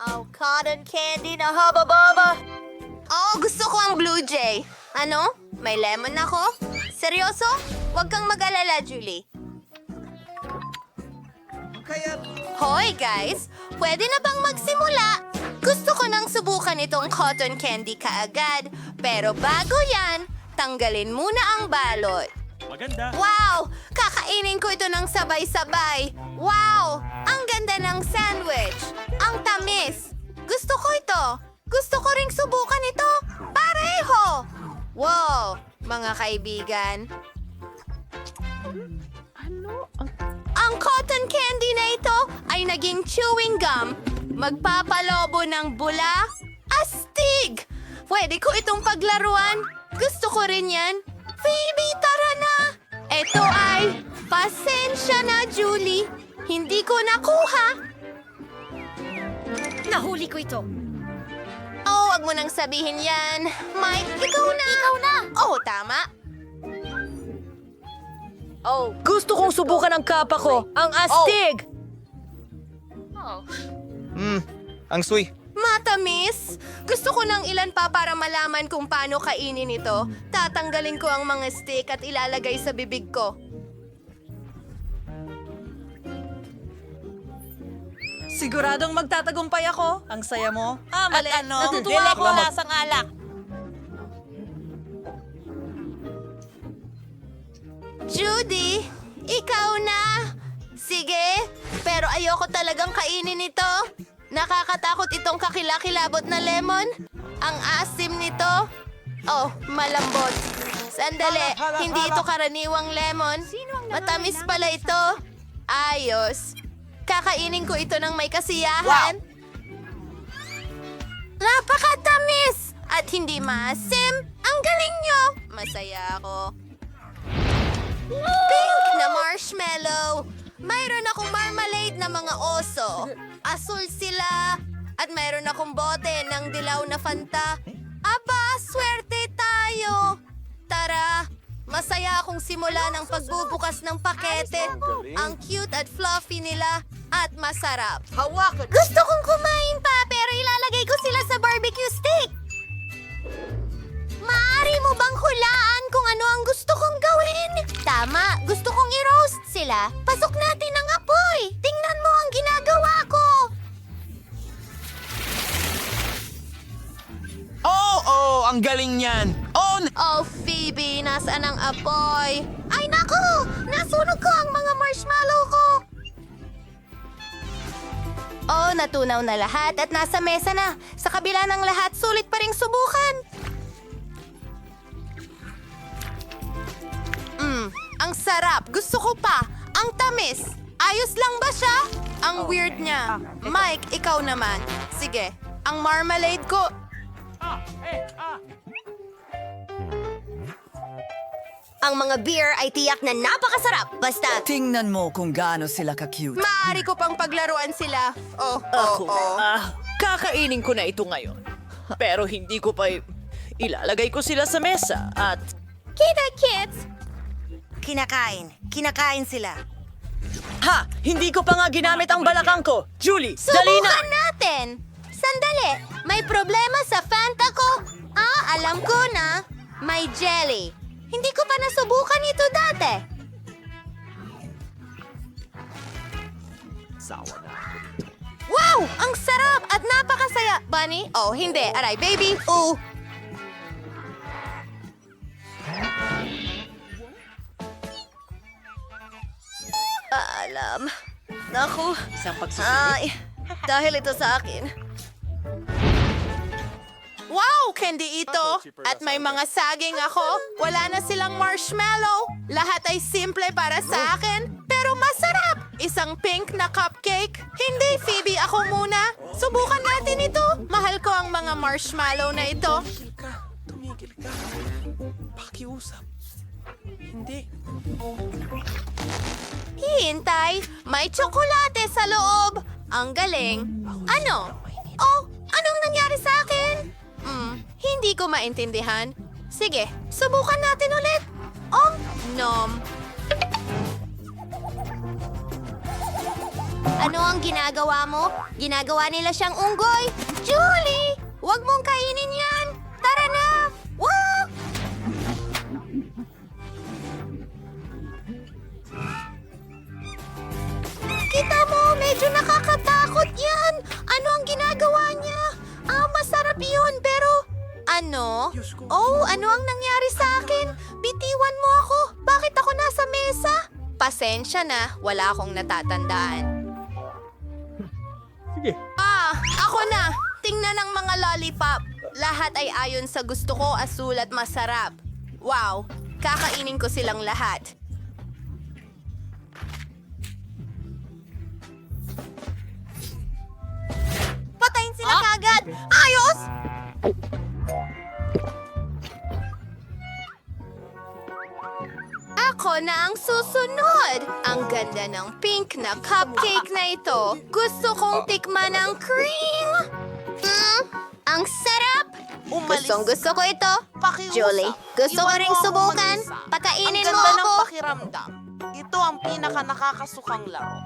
Oh, cotton candy na haba-baba. Oh, gusto ko ang Blue Jay. Ano? May lemon ako? Seryoso? Huwag kang mag-alala, Julie. Hoy, guys! Pwede na bang magsimula? Gusto ko nang subukan itong cotton candy kaagad. Pero bago yan, tanggalin muna ang balot. Maganda. Wow! Kakainin ko ito ng sabay-sabay. Wow! Ang ganda ng sandwich. Ang tamis. Gusto ko ito. Gusto ko ring subukan ito. Pareho! Wow! Mga kaibigan. Ang cotton candy na ito ay naging chewing gum. Magpapalobo ng bula. Astig! Pwede ko itong paglaruan. Gusto ko rin yan. Phoebe, tara na! Ito ay, pasensya na, Julie. Hindi ko nakuha. Nahuli ko ito. Oh, wag mo nang sabihin yan. Mike, ikaw na. Ikaw na. Oh, tama. Oh, gusto kong subukan ang kapa ko. Ang astig! Hmm, ang sui. Matamis. Gusto ko ng ilan pa para malaman kung paano kainin ito. Tatanggalin ko ang mga stick at ilalagay sa bibig ko. Siguradong magtatagumpay ako. Ang saya mo. Ah, mali. ano? Natutuwa ako. Mo lasang alak. Judy, ikaw na. Sige, pero ayoko talagang kainin ito. Nakakatakot itong kakilakilabot na lemon. Ang asim nito. Oh, malambot. Sandali, hindi ito karaniwang lemon. Matamis pala ito. Ayos. Kakainin ko ito ng may kasiyahan. Napakatamis! At hindi maasim. Ang galing nyo! Masaya ako. Pink na marshmallow. Mayroon akong marmalade na mga oso. Asul sila. At mayroon akong bote ng dilaw na Fanta. Aba, swerte tayo. Tara, masaya akong simula ng pagbubukas ng pakete. Ang cute at fluffy nila at masarap. Gusto kong kumain pa pero ilalagay ko sila sa barbecue stick. Maaari mo bang hulaan kung ano ang gusto kong gawin? Tama, gusto kong i-roast sila. Pasok natin ang apoy. Tingnan mo ang ginagawa ang galing niyan. Oh, n- Oh, Phoebe, nasaan ang apoy? Ay, naku! Nasunog ko ang mga marshmallow ko! Oh, natunaw na lahat at nasa mesa na. Sa kabila ng lahat, sulit pa ring subukan. Mm, ang sarap. Gusto ko pa. Ang tamis. Ayos lang ba siya? Ang weird niya. Mike, ikaw naman. Sige, ang marmalade ko... Ang mga beer ay tiyak na napakasarap. Basta, Tingnan mo kung gaano sila ka-cute. maaari ko pang paglaruan sila. Oh, oh, Ako, oh. ah, kakainin ko na ito ngayon. Pero hindi ko pa i- ilalagay ko sila sa mesa at Kita, kids! Kinakain. Kinakain sila. Ha! Hindi ko pa nga ginamit ang balakang ko! Julie, dali na! Subukan natin! Sandali! May problema sa Fanta ko! Ah, alam ko na! May jelly. Hindi ko pa nasubukan ito dati. Wow! Ang sarap at napakasaya! Bunny? Oh, hindi. Aray, baby. Oo. Alam. Naku. Isang pagsusunod. Ay, dahil ito sa akin. Wow, candy ito! At may mga saging ako. Wala na silang marshmallow. Lahat ay simple para sa akin, pero masarap! Isang pink na cupcake. Hindi, Phoebe, ako muna. Subukan natin ito. Mahal ko ang mga marshmallow na ito. Tumigil ka. Pakiusap. Hindi. Hintay, may tsokolate sa loob. Ang galing. Ano? Oh, hindi ko maintindihan. Sige, subukan natin ulit. Oh, nom. Ano ang ginagawa mo? Ginagawa nila siyang unggoy? Julie! Huwag mong Ano? Oh, ano ang nangyari sa akin? Bitiwan mo ako! Bakit ako nasa mesa? Pasensya na, wala akong natatandaan. Sige. Ah, ako na! Tingnan ang mga lollipop. Lahat ay ayon sa gusto ko, asul at masarap. Wow, kakainin ko silang lahat. Patayin sila kagad! Ayos! Ako na ang susunod. Ang ganda ng pink na cupcake na ito. Gusto kong tikman ang cream. Mm, ang sarap. Gustong gusto ko ito. Julie, gusto ko ring subukan. Pakainin mo ako. pakiramdam. Ito ang pinaka nakakasukang laro.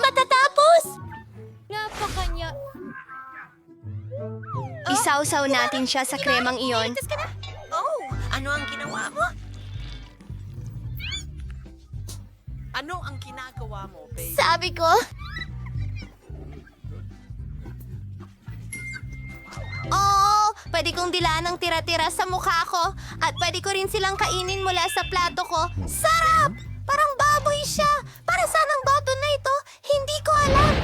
Matatapos! Napakanya. Isawsaw natin siya sa kremang iyon. Oh, ano ang ginawa mo? Ano ang ginagawa mo, babe? Sabi ko. Oh, pwede kong dilaan ng tira-tira sa mukha ko at pwede ko rin silang kainin mula sa plato ko. Sarap! Parang baboy siya. Para saan ang bato na ito? Hindi ko alam.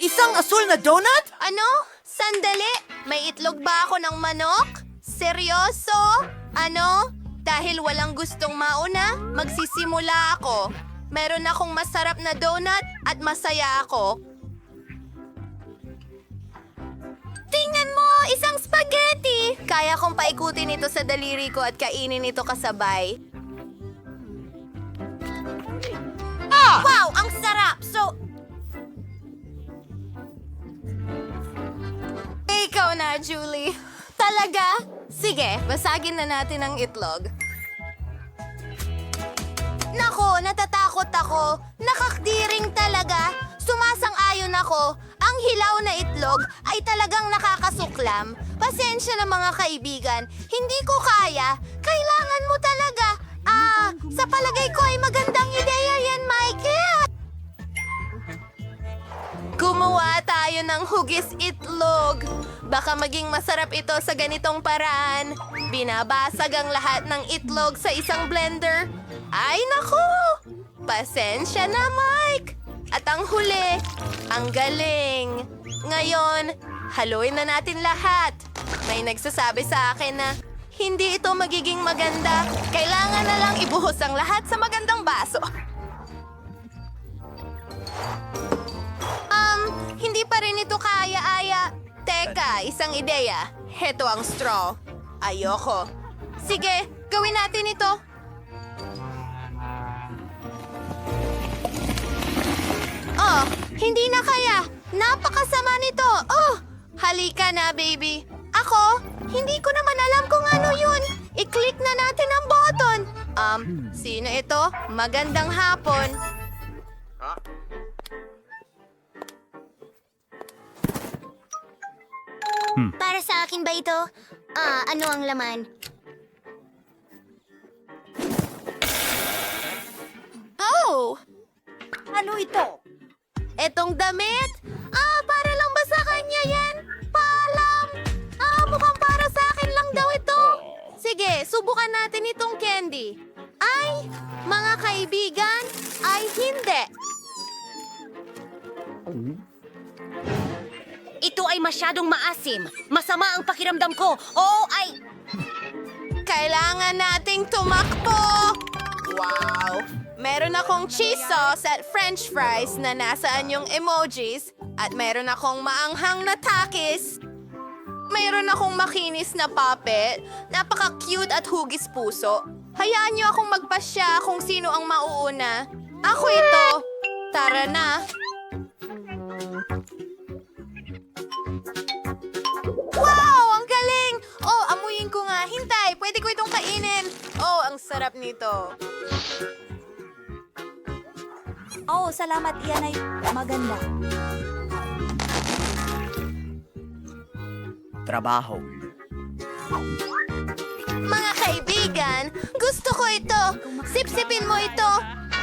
Isang asul na donut? Ano? Sandali? May itlog ba ako ng manok? Seryoso? Ano? Dahil walang gustong mauna, magsisimula ako. Meron akong masarap na donut at masaya ako. Tingnan mo! Isang spaghetti! Kaya kong paikutin ito sa daliri ko at kainin ito kasabay. Wow! Ang sarap! So, Ikaw na, Julie. Talaga? Sige, basagin na natin ang itlog. Nako, natatakot ako. Nakakdiring talaga. Sumasang-ayon ako. Ang hilaw na itlog ay talagang nakakasuklam. Pasensya na mga kaibigan. Hindi ko kaya. Kailangan mo talaga. Ah, sa palagay ko ay magandang ideya yan, Michael. Gumawa tayo ng hugis itlog. Baka maging masarap ito sa ganitong paraan. Binabasag ang lahat ng itlog sa isang blender. Ay naku! Pasensya na, Mike! At ang huli, ang galing. Ngayon, haluin na natin lahat. May nagsasabi sa akin na hindi ito magiging maganda. Kailangan na lang ibuhos ang lahat sa magandang baso. Hindi pa rin ito kaya-aya. Teka, isang ideya. Heto ang straw. Ayoko. Sige, gawin natin ito. Oh, hindi na kaya. Napakasama nito. Oh, halika na, baby. Ako, hindi ko naman alam kung ano yun. I-click na natin ang button. Um, sino ito? Magandang hapon. Para sa akin ba ito? Ah, ano ang laman? Oh! Ano ito? Etong damit? Ah, para lang ba sa kanya yan? Paalam! Ah, mukhang para sa akin lang daw ito. Sige, subukan natin itong candy. Ay, mga kaibigan, ay hindi. Ito ay masyadong maasim. Masama ang pakiramdam ko. Oo, ay... Kailangan nating tumakbo! Wow! Meron akong cheese sauce at french fries na nasaan yung emojis at meron akong maanghang na takis. Meron akong makinis na puppet, napaka-cute at hugis puso. Hayaan niyo akong magpasya kung sino ang mauuna. Ako ito. Tara na. Pwede ko itong kainin. Oh, ang sarap nito. Oo, salamat. Iyan ay maganda. Trabaho. Mga kaibigan, gusto ko ito. Sipsipin mo ito.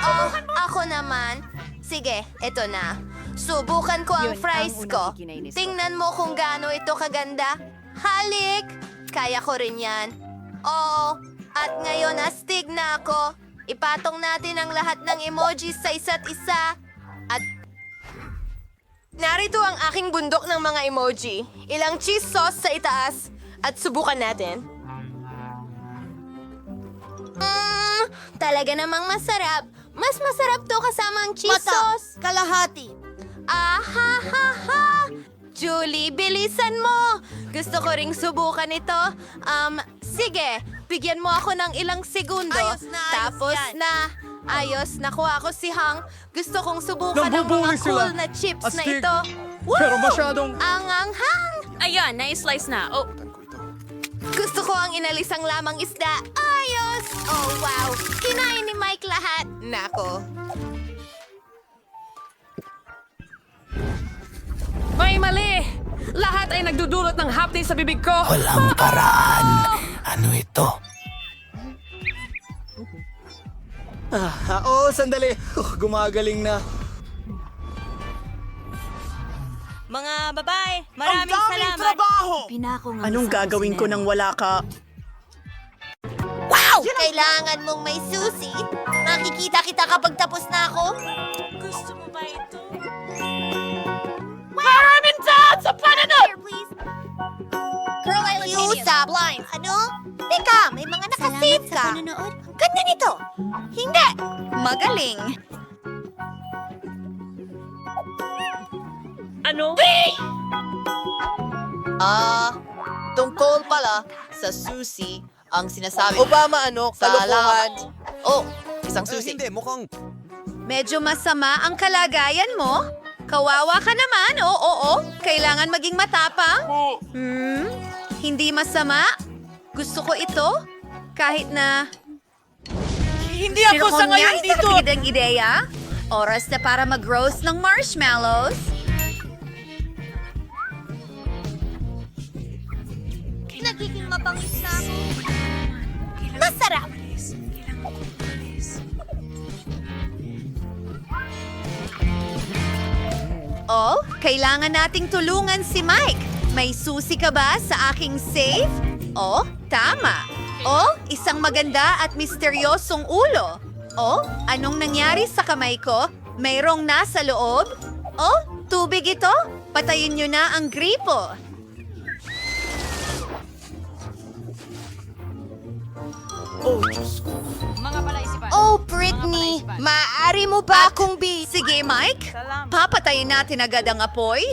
Oh, ako naman. Sige, ito na. Subukan ko ang fries ko. Tingnan mo kung gaano ito kaganda. Halik! Kaya ko rin yan. Oo, at ngayon astig na ako. Ipatong natin ang lahat ng emojis sa isa't isa. At Narito ang aking bundok ng mga emoji. Ilang cheese sauce sa itaas. At subukan natin. Mmm, talaga namang masarap. Mas masarap to kasama ang cheese sauce. kalahati. Ah, ha, ha, ha! Julie, bilisan mo! Gusto ko ring subukan ito. Um, sige, bigyan mo ako ng ilang segundo. Ayos na, ayos Tapos yan. na, ayos, nakuha ko si Hang. Gusto kong subukan ang mga Nabubuli cool sila. na chips na Astig. ito. Pero Woo! masyadong... Ang anghang! Ayan, na-slice na. Oh, Gusto ko ang inalisang lamang isda. Ayos! Oh, wow! Kinain ni Mike lahat. Nako. May mali! Lahat ay nagdudulot ng hapdi sa bibig ko. Walang paraan. Ano ito? Ah, oo, sandali. Uh, gumagaling na. mga babae, maraming salamat. Pinako nga Anong gagawin ko nang wala ka? Wow! Kailangan mong may susi. Makikita kita kapag tapos na ako. Gusto mo ba ito? Maraming dad sa pananood! Girl, I Usap. Ano? Teka, may mga nakasave Salamat ka. sa panonood. Ganda nito. Hindi. Magaling. Ano? Ah, tungkol pala sa susi ang sinasabi. Obama ano? Kalokohan. Oh, isang susi. hindi, mukhang... Medyo masama ang kalagayan mo. Kawawa ka naman, oo, oo. Kailangan maging matapang. Hmm? Hindi masama? Gusto ko ito. Kahit na... Hindi ako sa ngayon dito. ang ideya. Oras na para mag-roast ng marshmallows. Nagiging mabangis na ako. Masarap! Oh, kailangan nating tulungan si Mike. May susi ka ba sa aking safe? Oh, tama. Oh, isang maganda at misteryosong ulo. Oh, anong nangyari sa kamay ko? Mayroong nasa loob? Oh, tubig ito? Patayin nyo na ang gripo. Oh, Britney! Maaari mo ba akong bi... Sige, Mike. Papatayin natin agad ang apoy.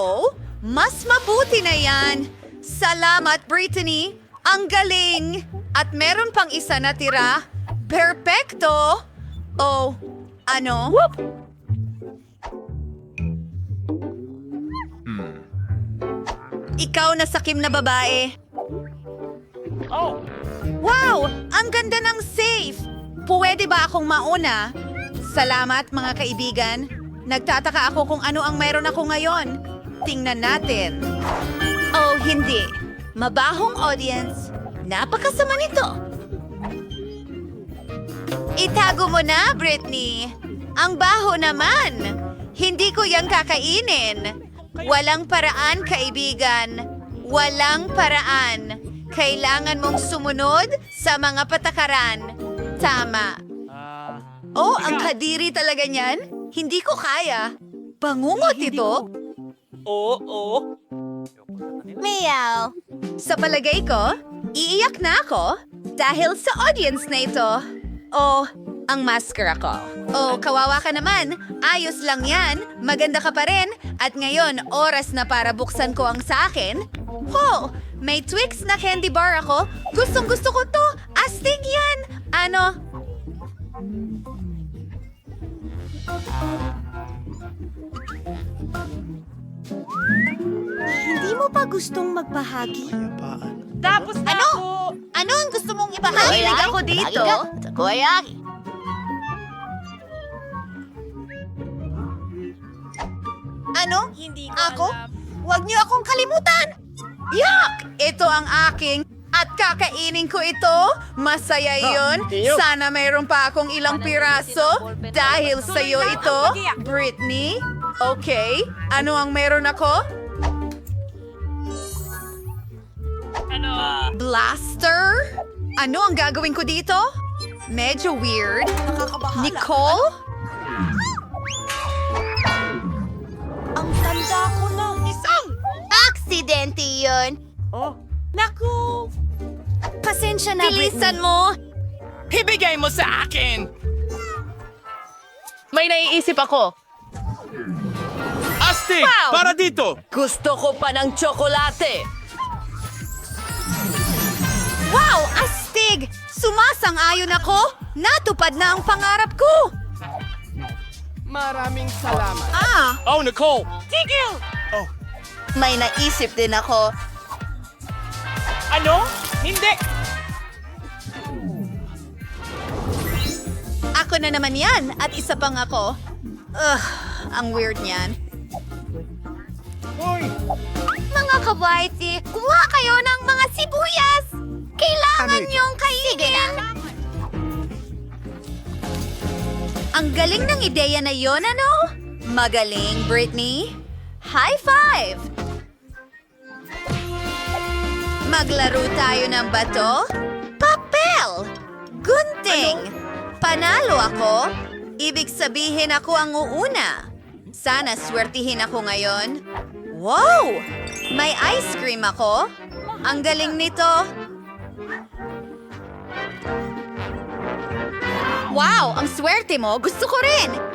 Oh, mas mabuti na yan. Salamat, Brittany. Ang galing. At meron pang isa na tira. Perfecto. Oh, ano? Ikaw na sakim na babae. Wow! Ang ganda ng safe! Pwede ba akong mauna? Salamat, mga kaibigan. Nagtataka ako kung ano ang mayroon ako ngayon. Tingnan natin. Oh, hindi. Mabahong audience. Napakasama nito. Itago mo na, Britney. Ang baho naman. Hindi ko yang kakainin. Walang paraan, kaibigan. Walang paraan. Kailangan mong sumunod sa mga patakaran. Tama. Oh, ang kadiri talaga niyan. Hindi ko kaya. Bangungot ito. Oo, oo. Meow. Sa palagay ko, iiyak na ako dahil sa audience na ito. Oh, ang maskara ko. Oh, kawawa ka naman. Ayos lang yan. Maganda ka pa rin. At ngayon, oras na para buksan ko ang sa akin. Ho! May Twix na candy bar ako. Gustong gusto ko to. Astig yan. Ano? Hindi mo pa gustong magbahagi? Tapos na Ano? ako. Ano ang gusto mong ibahagi? ako dito. Koyaki. Ano? Ako? Huwag niyo akong kalimutan! Yak! Ito ang aking at kakainin ko ito. Masaya yun. Sana mayroon pa akong ilang piraso. Dahil sa'yo ito, Britney. Okay, ano ang meron ako? Blaster? Ano ang gagawin ko dito? Medyo weird. Nicole? Aksidente yun. Naku! Pasensya na, Bilisan mo! Ibigay mo sa akin! May naiisip ako. Astig! Para dito! Gusto ko pa ng tsokolate. Wow! Astig! Sumasang-ayon ako! Natupad na ang pangarap ko! Maraming salamat. Ah! Oh, Nicole! May naisip din ako. Ano? Hindi! Ako na naman yan at isa pang ako. Ugh, ang weird niyan. Mga kabaiti, kuha kayo ng mga sibuyas! Kailangan niyong kainin! Ang galing ng ideya na yon, ano? Magaling, Britney. High five! Maglaro tayo ng bato? Papel! Gunting! Panalo ako? Ibig sabihin ako ang uuna. Sana swertihin ako ngayon. Wow! May ice cream ako? Ang galing nito. Wow! Ang swerte mo! Gusto ko rin!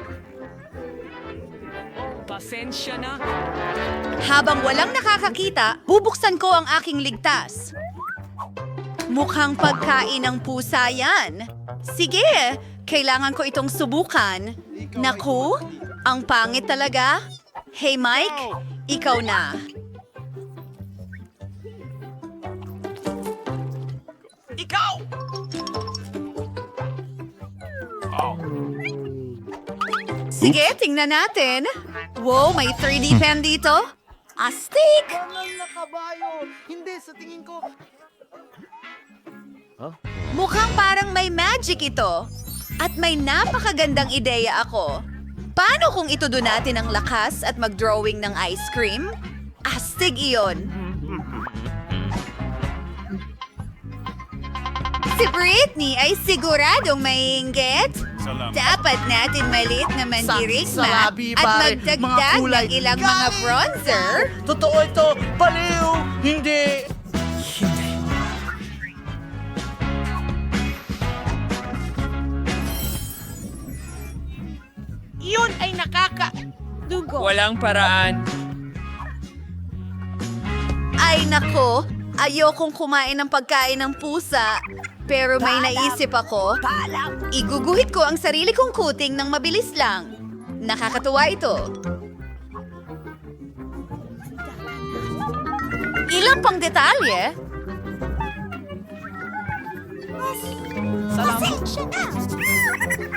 Pasensya na. Habang walang nakakakita, bubuksan ko ang aking ligtas. Mukhang pagkain ng pusa yan. Sige, kailangan ko itong subukan. Naku, ang pangit talaga. Hey Mike, ikaw na. Ikaw! Sige, tingnan natin. Wow, may 3D pen dito. Astig! Hindi, sa tingin ko... Mukhang parang may magic ito. At may napakagandang ideya ako. Paano kung itudo natin ang lakas at mag-drawing ng ice cream? Astig iyon. Si Britney ay siguradong maiinggit. Dapat natin maliit na mandirigma Salabi, at pare. magdagdag Mga kulay. ng ilang mga bronzer. Totoo ito! Baliw! Hindi! Yun ay nakaka... Dugo. Walang paraan. Ay nako, ayokong kumain ng pagkain ng pusa. Pero may naisip ako. Iguguhit ko ang sarili kong kuting ng mabilis lang. Nakakatuwa ito. Ilang pang detalye.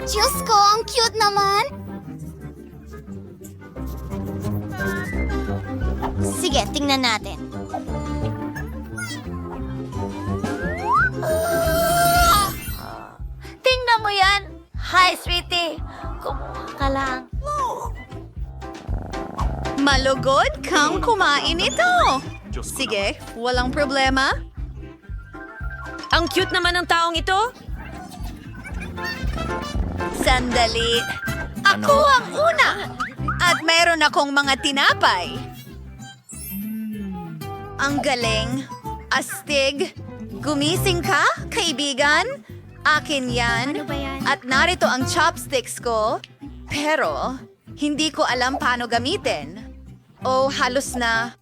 Diyos ko, ang cute naman! Sige, tingnan natin. Tingnan mo yan! Hi, sweetie! Kumuha ka lang. Malugod kang kumain ito. Sige, walang problema. Ang cute naman ng taong ito. Sandali. Ako ang una. At meron akong mga tinapay. Ang galing. Astig. Gumising ka, kaibigan? Akin yan. Ano ba yan? At narito ang chopsticks ko. Pero, hindi ko alam paano gamitin. O halos na...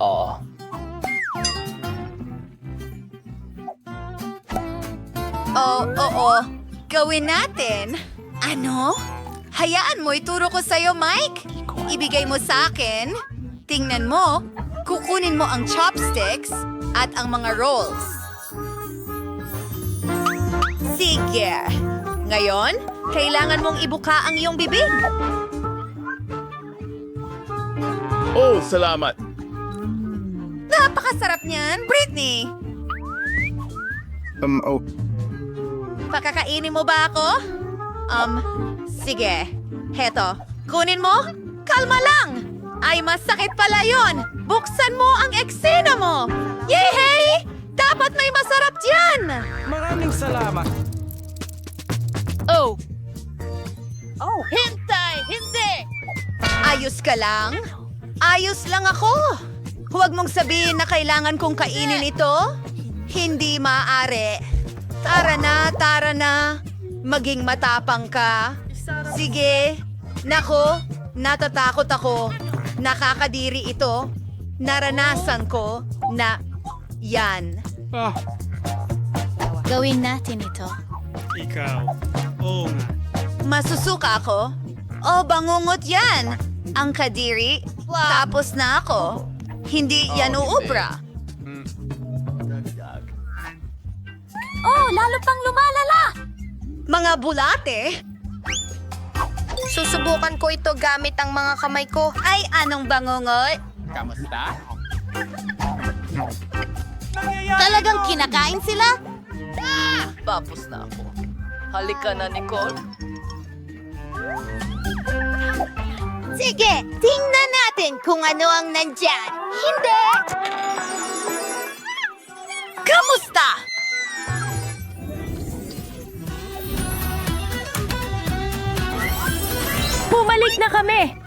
Oo. Oo, oo. Gawin natin. Ano? Hayaan mo, ituro ko sa'yo, Mike. Ibigay mo sa akin. Tingnan mo, kukunin mo ang chopsticks at ang mga rolls. Sige. Ngayon, kailangan mong ibuka ang iyong bibig. Oh, salamat. Napakasarap niyan, Britney! Um, oh. Pakakainin mo ba ako? Um, sige. Heto, kunin mo? Kalma lang! Ay, masakit pala yon. Buksan mo ang eksena mo! Yehey! Dapat may masarap dyan! Maraming salamat. Oh! Oh! Hintay! Hindi! Ayos ka lang? Ayos lang ako! Huwag mong sabihin na kailangan kong kainin ito. Hindi maaari. Tara na, tara na. Maging matapang ka. Sige. Nako, natatakot ako. Nakakadiri ito. Naranasan ko na yan. Gawin natin ito. Masusuka ako? O bangungot yan. Ang kadiri, tapos na ako. Hindi yan uubra. Oh, lalo pang lumalala! Mga bulate? Susubukan ko ito gamit ang mga kamay ko. Ay, anong bangungot? Talagang kinakain sila? Ah! Tapos na ako. Halika na, Nicole. Sige, tingnan natin kung ano ang nandyan. Hindi! Kamusta? Bumalik na kami!